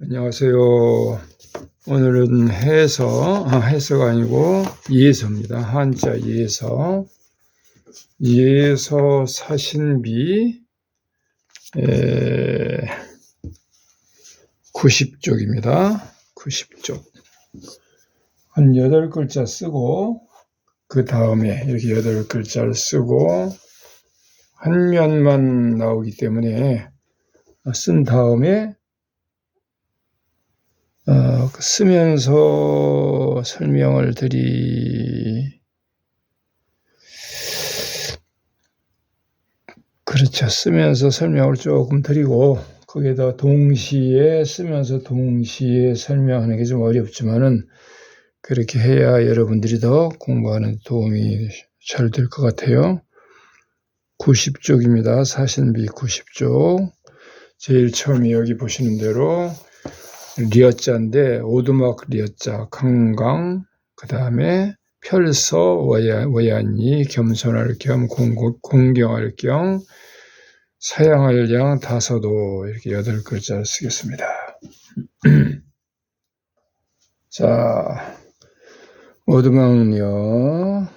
안녕하세요. 오늘은 해서, 아, 해서가 아니고 예서입니다. 한자 예서. 예서 사신비, 에, 90쪽입니다. 90쪽. 한 8글자 쓰고, 그 다음에 이렇게 8글자를 쓰고, 한 면만 나오기 때문에 쓴 다음에 어, 쓰면서 설명을 드리, 그렇죠. 쓰면서 설명을 조금 드리고, 거기에다 동시에 쓰면서 동시에 설명하는 게 좀 어렵지만은, 그렇게 해야 여러분들이 더 공부하는 도움이 잘 될 것 같아요. 90쪽입니다. 사신비 90쪽. 제일 처음에 여기 보시는 대로 리어자인데 오두막 리어자 강강 그 다음에 펼서 ወ야니 겸손할 겸 공경할 겸 사양할 양 다서도 이렇게 여덟 글자를 쓰겠습니다. 자 오두막리어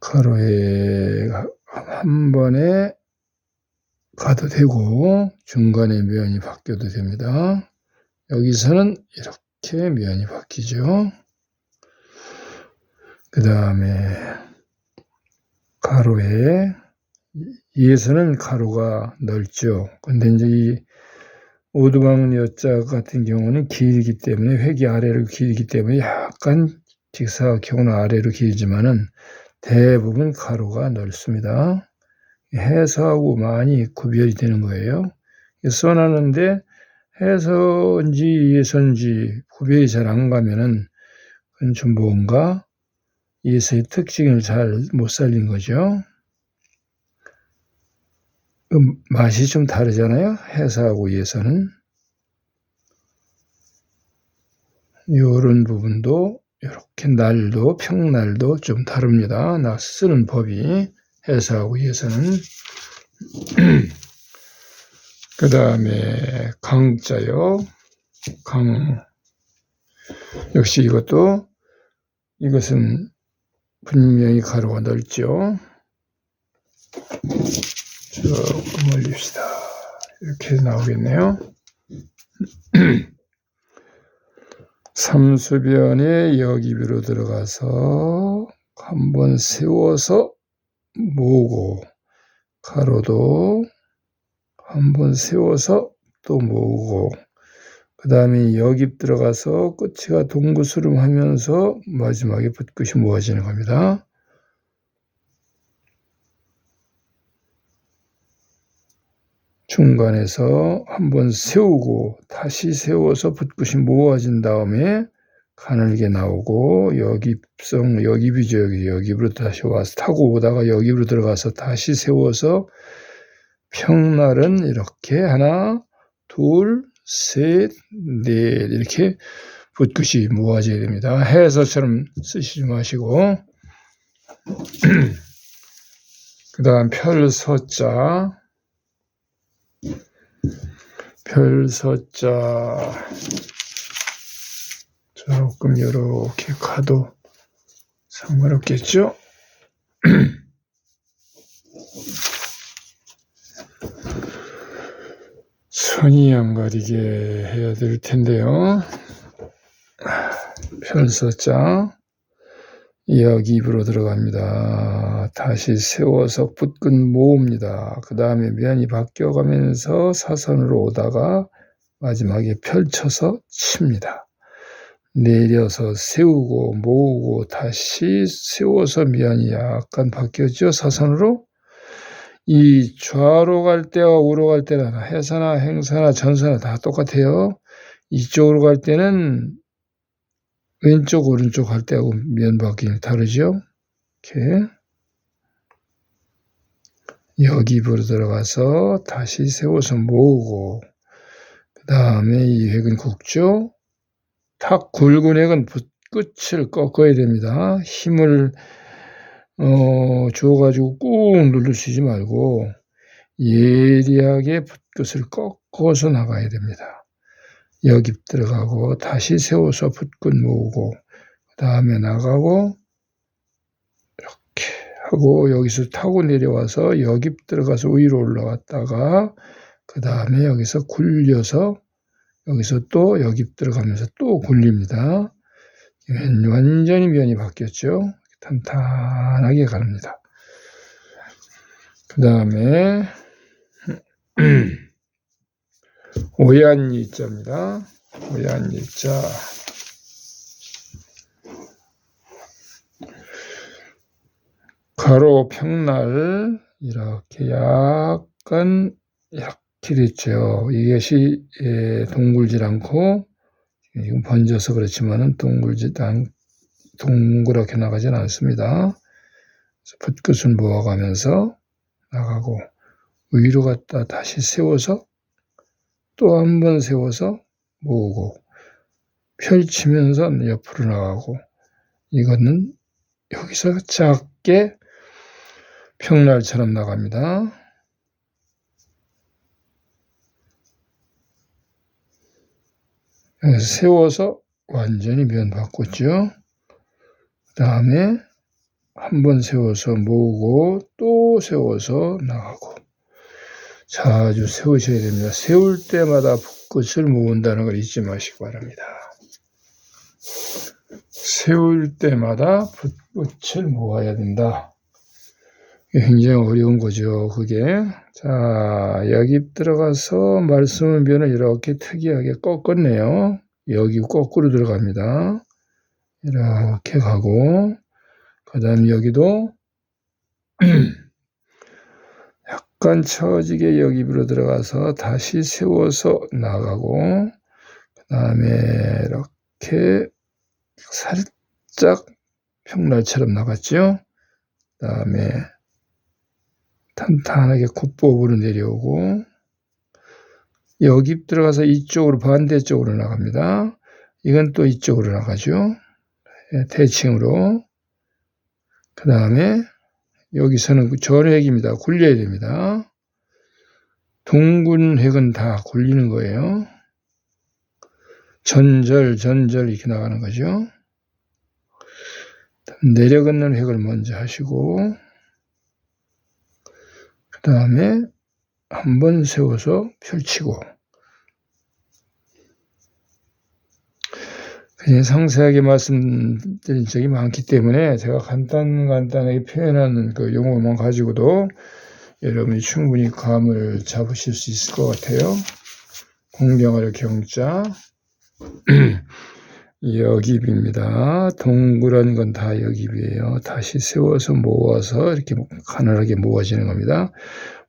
가로에 한 번에 가도 되고 중간에 면이 바뀌어도 됩니다. 여기서는 이렇게 면이 바뀌죠. 그 다음에 가로에 위에서는 가로가 넓죠. 근데 이제 이 오두방 여자 같은 경우는 길기 때문에 획이 아래로 길기 때문에 약간 직사각형은 아래로 길지만은 대부분 가로가 넓습니다. 해서하고 많이 구별이 되는 거예요. 써놨는데 해서인지 예서인지 구별이 잘 안 가면은 그건 좀 뭔가 예서의 특징을 잘 못 살린 거죠. 음, 맛이 좀 다르잖아요. 해서하고 예서는. 요런 부분도 이렇게 날도 평날도 좀 다릅니다. 나 쓰는 법이. 해서하고 위해서는 그 다음에 강자요. 강 역시 이것도 이것은 분명히 가로가 넓죠. 조금 올립시다. 이렇게 나오겠네요. 삼수변에 여기비로 들어가서 한번 세워서 모으고 가로도 한번 세워서 또 모으고 그 다음에 여기 들어가서 끝이가 동구스름 하면서 마지막에 붓끝이 모아지는 겁니다. 중간에서 한번 세우고 다시 세워서 붓끝이 모아진 다음에 가늘게 나오고 여기성 여기비죠 여기. 여기로 다시 와서 타고 오다가 여기로 들어가서 다시 세워서 평날은 이렇게 하나 둘셋넷 이렇게 붓끝이 모아져야 됩니다. 해서처럼 쓰시지 마시고. 그 다음 별서자. 별서자 조금 이렇게 가도 상관없겠죠? 선이 안 가리게 해야 될 텐데요. 편서자 여기 입으로 들어갑니다. 다시 세워서 붓끝 모읍니다. 그 다음에 면이 바뀌어가면서 사선으로 오다가 마지막에 펼쳐서 칩니다. 내려서 세우고 모으고 다시 세워서 면이 약간 바뀌었죠 사선으로? 이 좌로 갈 때와 우로 갈 때는 해사나 행사나 전사나 다 똑같아요. 이쪽으로 갈 때는 왼쪽 오른쪽 할 때하고 면 바뀌는 다르죠? 이렇게. 여기 부로 들어가서 다시 세워서 모으고 그 다음에 이 획은 굵죠 탁 굵은 액은 끝을 꺾어야 됩니다. 힘을 어, 줘가지고 꾹 누르시지 말고 예리하게 붓끝을 꺾어서 나가야 됩니다. 여깁 들어가고 다시 세워서 붓끝 모으고 그 다음에 나가고 이렇게 하고 여기서 타고 내려와서 여깁 들어가서 위로 올라왔다가 그 다음에 여기서 굴려서 여기서 또 여깁 들어가면서 또 굴립니다. 완전히 면이 바뀌었죠. 탄탄하게 가릅니다. 그 다음에 오얀 일자입니다. 오얀 일자 가로 평날 이렇게 약간 이 됐죠. 이것이 예, 동글질 않고 지금 번져서 그렇지만은 동글질 않 동그랗게 나가진 않습니다. 붓끝을 모아가면서 나가고 위로 갔다 다시 세워서 또 한 번 세워서 모으고 펼치면서 옆으로 나가고 이거는 여기서 작게 평날처럼 나갑니다. 여기서 세워서 완전히 면 바꿨죠. 그 다음에 한 번 세워서 모으고 또 세워서 나가고 자주 세우셔야 됩니다. 세울 때마다 붓끝을 모은다는 걸 잊지 마시기 바랍니다. 세울 때마다 붓끝을 모아야 된다. 굉장히 어려운 거죠, 그게. 자, 여기 들어가서 말씀을 변을 이렇게 특이하게 꺾었네요. 여기 거꾸로 들어갑니다. 이렇게 가고, 그 다음에 여기도 약간 처지게 여기 위로 들어가서 다시 세워서 나가고, 그 다음에 이렇게 살짝 평날처럼 나갔죠. 그 다음에 탄탄하게 콧부으로 내려오고 여기 들어가서 이쪽으로 반대쪽으로 나갑니다. 이건 또 이쪽으로 나가죠. 예, 대칭으로. 그 다음에 여기서는 그 전획입니다. 굴려야 됩니다. 둥근 획은 다 굴리는 거예요. 전절, 전절 이렇게 나가는 거죠. 내려걷는 획을 먼저 하시고 그 다음에 한 번 세워서 펼치고 그냥 상세하게 말씀드린 적이 많기 때문에 제가 간단 간단하게 표현하는 그 용어만 가지고도 여러분이 충분히 감을 잡으실 수 있을 것 같아요. 공경을 경자 여깁입니다. 동그란 건 다 여깁이에요. 다시 세워서 모아서 이렇게 가늘하게 모아지는 겁니다.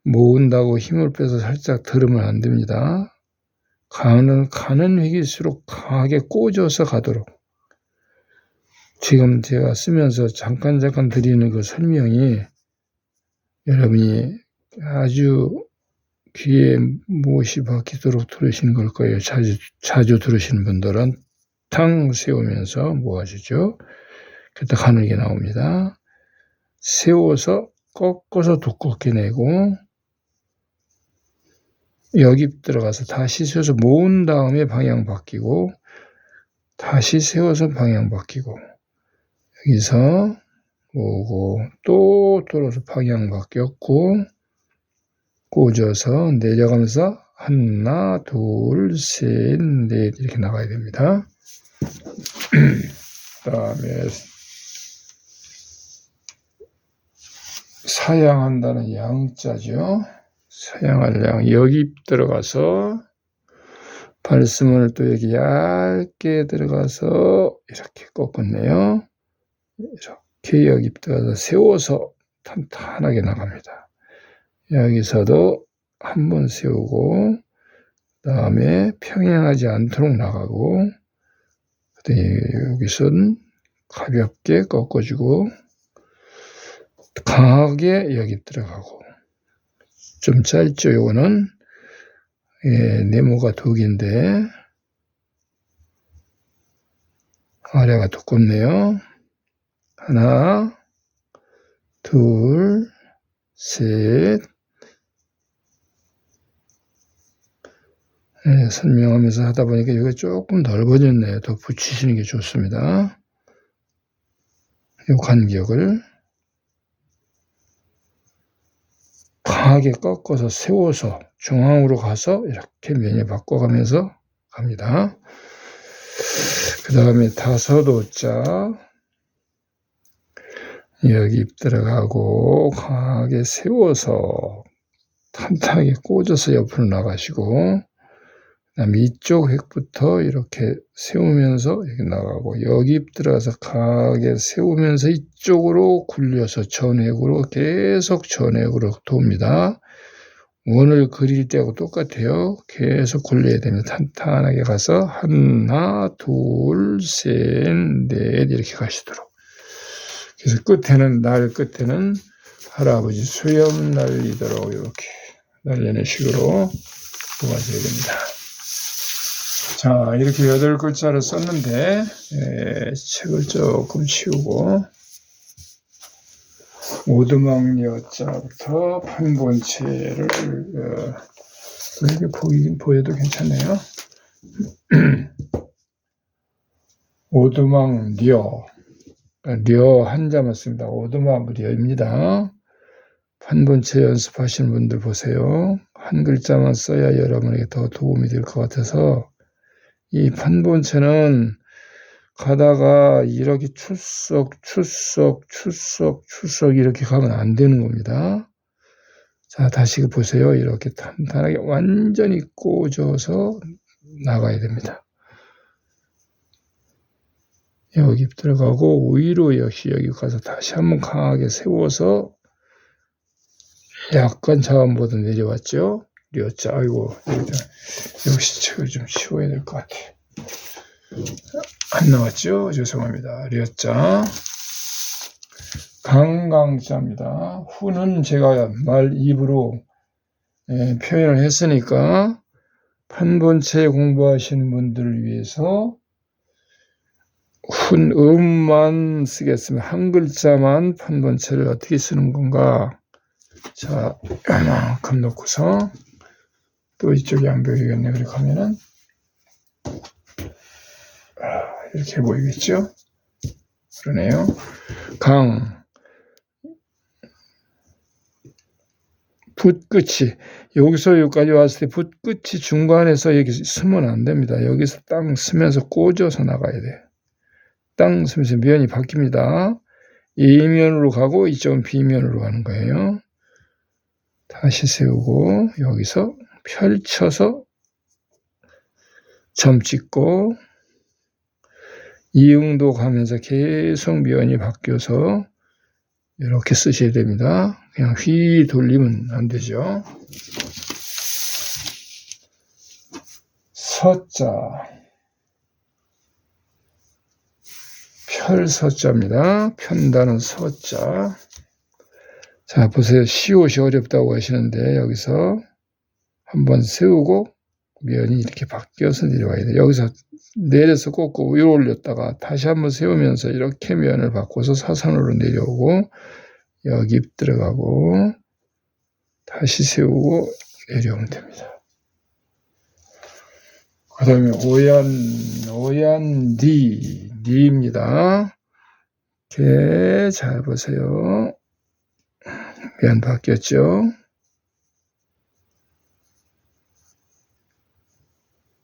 모은다고 힘을 빼서 살짝 들으면 안 됩니다. 가는, 가는 획일수록 강하게 꽂아서 가도록. 지금 제가 쓰면서 잠깐 잠깐 드리는 그 설명이 여러분이 아주 귀에 무엇이 박히도록 들으시는 걸 거예요. 자주, 자주 들으시는 분들은 탕 세우면서 뭐 하시죠? 그때 가늘게 나옵니다. 세워서 꺾어서 두껍게 내고 여기 들어가서 다시 세워서 모은 다음에 방향 바뀌고 다시 세워서 방향 바뀌고 여기서 모으고 또 돌아서 방향 바뀌었고 꽂아서 내려가면서 하나 둘셋넷 이렇게 나가야 됩니다. 그 다음에 사양한다는 양자죠. 사양할 양 여기 들어가서 발스문을 또 여기 얇게 들어가서 이렇게 꺾었네요. 이렇게 여기 들어가서 세워서 탄탄하게 나갑니다. 여기서도 한 번 세우고 그 다음에 평행하지 않도록 나가고 여기서는 가볍게 꺾어주고 강하게 여기 들어가고 좀 짧죠 요거는. 예, 네모가 두 개인데 아래가 두껍네요. 하나 둘셋 예, 설명하면서 하다 보니까 여기가 조금 넓어졌네요. 더 붙이시는 게 좋습니다. 이 간격을 강하게 꺾어서 세워서 중앙으로 가서 이렇게 면에 바꿔가면서 갑니다. 그 다음에 다섯 호자 여기 입 들어가고 강하게 세워서 탄탄하게 꽂아서 옆으로 나가시고 그 다음에 이쪽 획부터 이렇게 세우면서 이렇게 나가고 여기 입 들어가서 강하게 세우면서 이쪽으로 굴려서 전획으로 계속 전획으로 돕니다. 원을 그릴 때하고 똑같아요. 계속 굴려야 됩니다. 탄탄하게 가서 하나, 둘, 셋, 넷 이렇게 가시도록. 그래서 끝에는 날 끝에는 할아버지 수염 날리도록 이렇게 날리는 식으로 도와줘야 됩니다. 자, 이렇게 여덟 글자를 썼는데, 예, 책을 조금 치우고, 오두막 여자부터 판본체를, 어, 이렇게 보이긴 보여도 괜찮네요. 오두막 려, 려 한자만 씁니다. 오두막 려입니다. 판본체 연습하시는 분들 보세요. 한 글자만 써야 여러분에게 더 도움이 될 것 같아서 이 판본체는 가다가 이렇게 출석, 출석, 출석, 출석 이렇게 가면 안 되는 겁니다. 자, 다시 보세요. 이렇게 탄탄하게 완전히 꽂아서 나가야 됩니다. 여기 들어가고 위로 역시 여기 가서 다시 한번 강하게 세워서 약간 자원보다 내려왔죠. 려자 아이고 역시 책을 좀 치워야 될 것 같아. 안 나왔죠? 죄송합니다. 려자 강강자입니다. 후는 제가 말 입으로 예, 표현을 했으니까 판본체 공부하시는 분들을 위해서 훈 음만 쓰겠습니다. 한 글자만 판본체를 어떻게 쓰는 건가? 자, 이만큼 놓고서 또 이쪽이 안 보이겠네. 그렇게 하면은 아, 이렇게 보이겠죠? 그러네요. 강 붓끝이 여기서 여기까지 왔을 때 붓끝이 중간에서 여기 쓰면 안 됩니다. 여기서 땅 쓰면서 꽂아서 나가야 돼요. 땅 쓰면서 면이 바뀝니다. A면으로 가고 이쪽은 B면으로 가는 거예요. 다시 세우고 여기서 펼쳐서 점 찍고 이응도 가면서 계속 면이 바뀌어서 이렇게 쓰셔야 됩니다. 그냥 휘 돌리면 안 되죠. 서자 펼서자입니다. 편다는 서자 자 보세요. 시옷이 어렵다고 하시는데 여기서 한번 세우고 면이 이렇게 바뀌어서 내려와야 돼. 여기서 내려서 꽂고 위로 올렸다가 다시 한번 세우면서 이렇게 면을 바꿔서 사선으로 내려오고 여기 들어가고 다시 세우고 내려오면 됩니다. 그 다음에 오얀, 오얀 디, 니입니다. 이렇게 잘 보세요. 면 바뀌었죠?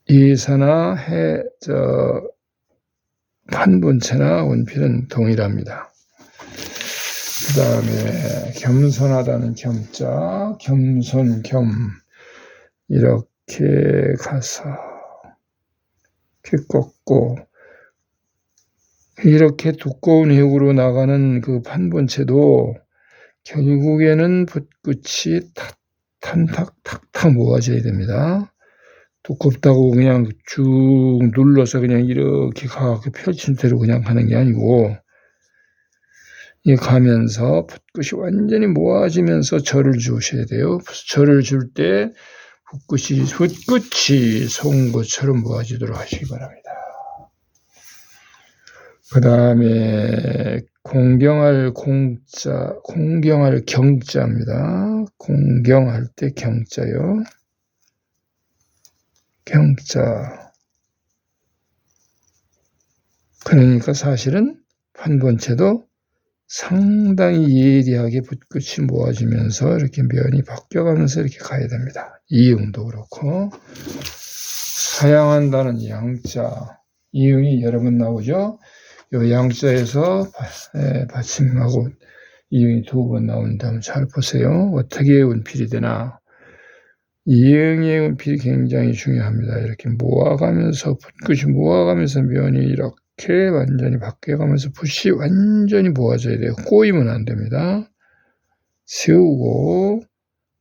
이사나 해, 저, 판본체나 원필은 동일합니다. 그 다음에 겸손하다는 겸자, 겸손, 겸, 이렇게 가서, 이렇게 꺾고, 이렇게 두꺼운 해구로 나가는 그 판본체도 결국에는 붓끝이 탁탁탁탁 모아져야 됩니다. 두껍다고 그냥 쭉 눌러서 그냥 이렇게 가게 펼친 대로 그냥 하는 게 아니고 이 가면서 붓끝이 완전히 모아지면서 절을 주셔야 돼요. 절을 줄 때 붓끝이 붓끝이 송곳처럼 모아지도록 하시기 바랍니다. 그 다음에 공경할 공자, 공경할 경자입니다. 공경할 때 경자요. 경자. 그러니까 사실은 판본체도 상당히 예리하게 붓끝이 모아지면서 이렇게 면이 바뀌어가면서 이렇게 가야 됩니다. 이응도 그렇고 사양한다는 양자 이응이 여러 번 나오죠. 요 양자에서 받침하고 이응이 두번 한번 잘 보세요. 어떻게 운필이 되나. 이응의 운필이 굉장히 중요합니다. 이렇게 모아가면서 붓끝이 모아가면서 면이 이렇게 완전히 바뀌어가면서 붓이 완전히 모아져야 돼요. 꼬이면 안 됩니다. 세우고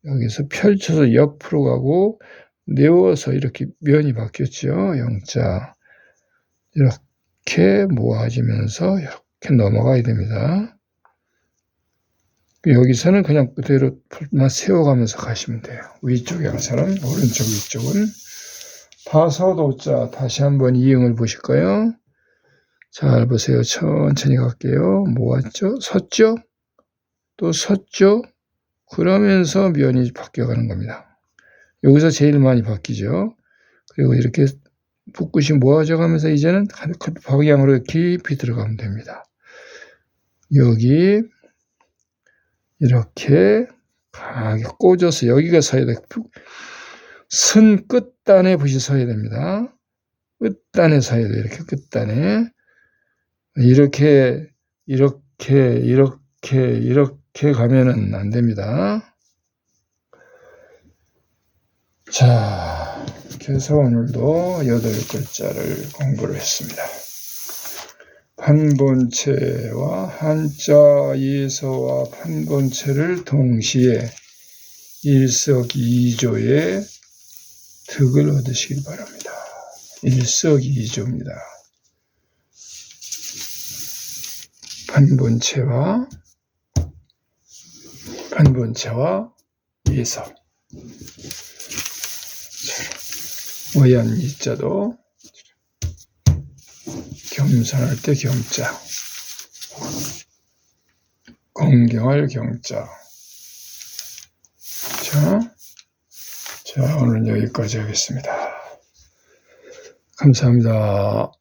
여기서 펼쳐서 옆으로 가고 내워서 이렇게 면이 바뀌었죠. 영자 이렇게 모아지면서 이렇게 넘어가야 됩니다. 여기서는 그냥 그대로 풀만 세워가면서 가시면 돼요. 위쪽에 항상 오른쪽 위쪽은 파서도자 다시 한번 이응을 보실까요? 잘 보세요. 천천히 갈게요. 모았죠? 섰죠? 또 섰죠? 그러면서 면이 바뀌어가는 겁니다. 여기서 제일 많이 바뀌죠. 그리고 이렇게 붓끝이 모아져 가면서 이제는 한 방향으로 깊이 들어가면 됩니다. 여기 이렇게 강하게 꽂아서 여기가 서야 돼. 선 끝단에 붓이 서야 됩니다. 끝단에 서야 돼. 이렇게 끝단에. 이렇게, 이렇게, 이렇게, 이렇게 가면은 안 됩니다. 자, 해서 오늘도 여덟 글자를 공부를 했습니다. 판본체와 한자 예서와 판본체를 동시에 일석이조의 득을 얻으시길 바랍니다. 일석이조입니다. 판본체와 판본체와 예서 어얀 이자도 겸손할 때 경자 공경할 경자 자, 자 오늘 여기까지 하겠습니다. 감사합니다.